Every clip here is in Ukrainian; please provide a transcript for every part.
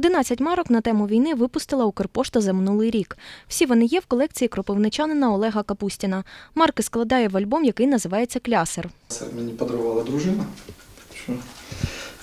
11 марок на тему війни випустила Укрпошта за минулий рік. Всі вони є в колекції кропивничанина Олега Капустіна. Марки складає в альбом, який називається Клясер. Це мені подарувала дружина.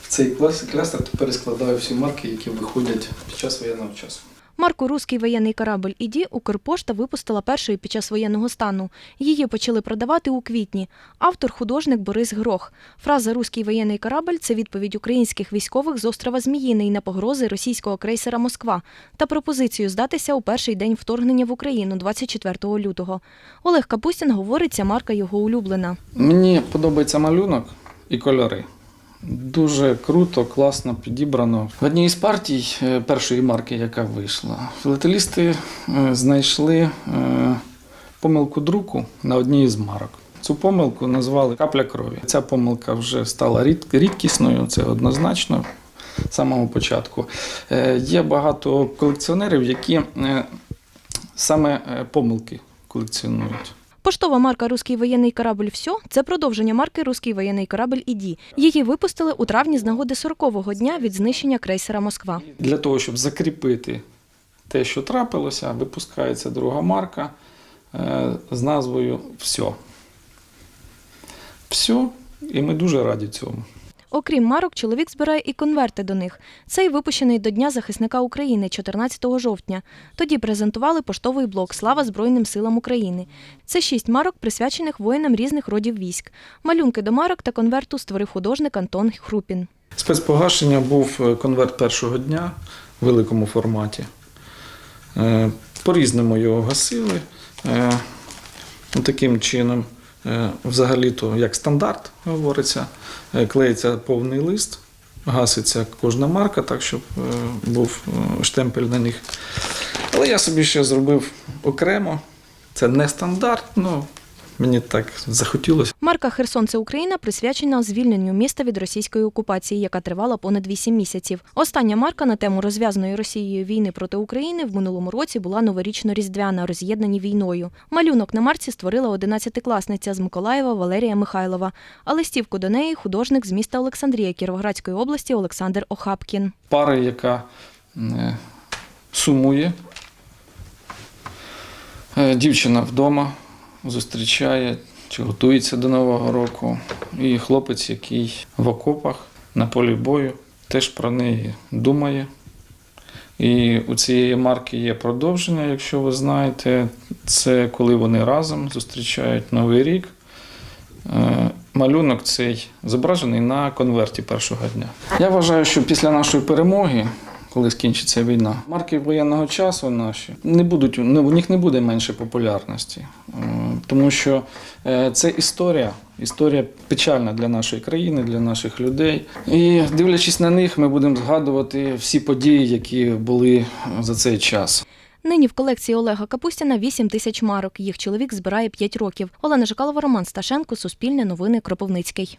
В цей клас- клясер тепер складаю всі марки, які виходять під час воєнного часу. Марку Руський воєнний корабль «Іді» Укрпошта випустила першою під час воєнного стану. Її почали продавати у квітні. Автор художник Борис Грох. Фраза Руський воєнний корабль це відповідь українських військових з острова Зміїний на погрози російського крейсера Москва та пропозицію здатися у перший день вторгнення в Україну 24 лютого. Олег Капустін говорить, ця марка його улюблена. Мені подобається малюнок і кольори. Дуже круто, класно підібрано. В одній із партій е, першої марки, яка вийшла, філателісти е, знайшли е, помилку друку на одній із марок. Цю помилку назвали капля крові. Ця помилка вже стала рід- рідкісною, це однозначно з самого початку. Є багато колекціонерів, які саме помилки колекціонують. Поштова марка Руський воєнний корабль «Всьо» – це продовження марки Руський воєнний корабль «Іді». Її випустили у травні з нагоди 40-го дня від знищення крейсера Москва. Для того, щоб закріпити те, що трапилося, випускається друга марка е, з назвою Все. Все, і ми дуже раді цьому. Окрім марок, чоловік збирає і конверти до них. Цей випущений до Дня захисника України 14 жовтня. Тоді презентували поштовий блок Слава Збройним силам України. Це шість марок, присвячених воїнам різних родів військ. Малюнки до марок та конверту створив художник Антон Хрупін. Спецпогашення був е, конверт першого дня в великому форматі. Е, По-різному його гасили. Е, Таким чином, взагалі-то, як стандарт говориться, е, клеїться повний лист, гаситься кожна марка, так, щоб е, був е, штемпель на них. Але я собі ще зробив окремо. Це не стандарт, ну мені так захотілося. Марка Херсон це Україна присвячена звільненню міста від російської окупації, яка тривала понад 8 місяців. Остання марка на тему розв'язаної Росією війни проти України в минулому році була новорічно-різдвяна, роз'єднані війною. Малюнок на марці створила 11-класниця з Миколаєва Валерія Михайлова. А листівку до неї художник з міста Олександрія Кіровоградської області Олександр Охапкін. пари, яка е, сумує. Е, Дівчина вдома зустрічає чи готується до Нового року. І хлопець, який в окопах на полі бою, теж про неї думає. І у цієї марки є продовження, якщо ви знаєте, це коли вони разом зустрічають Новий рік. Е, Малюнок цей зображений на конверті першого дня. Я вважаю, що після нашої перемоги, коли скінчиться війна, марки воєнного часу наші не будуть, не, у них не буде менше популярності, Е, тому що е, це історія, історія печальна для нашої країни, для наших людей. І дивлячись на них, ми будемо згадувати всі події, які були за цей час. Нині в колекції Олега Капустіна 8 тисяч марок. Їх чоловік збирає 5 років. Олена Жикалова, Роман Сташенко, Суспільне новини, Кропивницький.